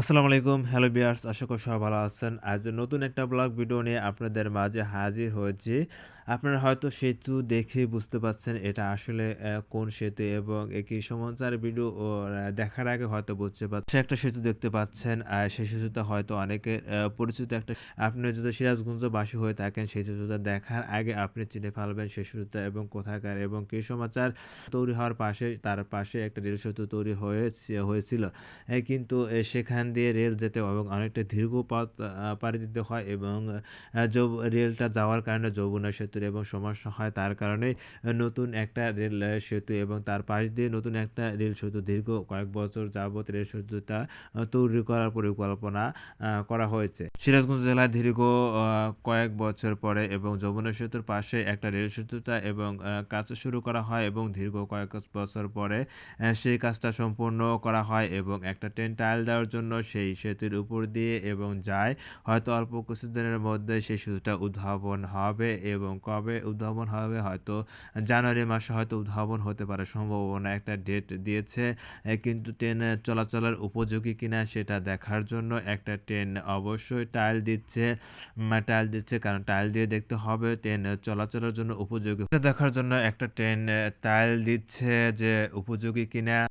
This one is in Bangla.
আসসালামু আলাইকুম, হ্যালো বিয়ার্স আশা করি সবাই ভালো আছেন। আজ নতুন একটা ব্লগ ভিডিও নিয়ে আপনাদের মাঝে হাজির হয়েছি। আপনারা হয়তো সেতু দেখে বুঝতে পারছেন এটা আসলে কোন সেতু এবং একই সমাচার ভিডিও দেখার আগে হয়তো বুঝতে পারছেন একটা সেতু দেখতে পাচ্ছেন, আর সেই সেতুটা হয়তো অনেকে পরিচিত একটা, আপনি যদি সিরাজগঞ্জবাসী হয়ে থাকেন, সেই সেতুটা দেখার আগে আপনি চিনে ফেলবেন সেই সেতুটা এবং কোথাকার এবং কী সমাচার তৈরি হওয়ার পাশে, তার পাশে একটা রেল সেতু তৈরি হয়েছে, হয়েছিল। কিন্তু সেখান দিয়ে রেল যেতে এবং অনেকটা দীর্ঘ পথ পাড়ি দিতে হয় এবং রেলটা যাওয়ার কারণে যমুনা সেতুর এবং সমস্যা হয় তার কারণে নতুন একটা রেল সেতু এবং তার পাশ দিয়ে নতুন একটা রেল সেতু দীর্ঘ কয়েক বছর যাবত রেল সেতুটা তৈরি করার পরিকল্পনা করা হয়েছে। সিরাজগঞ্জ জেলায় দীর্ঘ কয়েক বছর পরে এবং যমুনা সেতুর পাশে একটা রেল সেতুটা এবং কাজ শুরু করা হয় এবং দীর্ঘ কয়েক বছর পরে সেই কাজটা সম্পূর্ণ করা হয় এবং একটা ট্রেন টাইল দেওয়ার জন্য সেই সেতুর উপর দিয়ে এবং যায়। হয়তো অল্প কিছুদিনের মধ্যে সেই সেতুটা উদ্ভাবন হবে এবং কবে উদ্ভাবন হবে, হয়তো জানুয়ারি মাসে হয়তো উদ্ভাবন হতে পারে, সম্ভাবনা একটা ডেট দিয়েছে। কিন্তু ট্রেন চলাচলের উপযোগী কিনা সেটা দেখার জন্য একটা ট্রেন অবশ্যই টাইল দিচ্ছে টাইল দিচ্ছে, কারণ টাইল দিয়ে দেখতে হবে ট্রেন চলাচলের জন্য উপযোগী। দেখার জন্য একটা ট্রেন টাইল দিচ্ছে যে উপযোগী কিনা।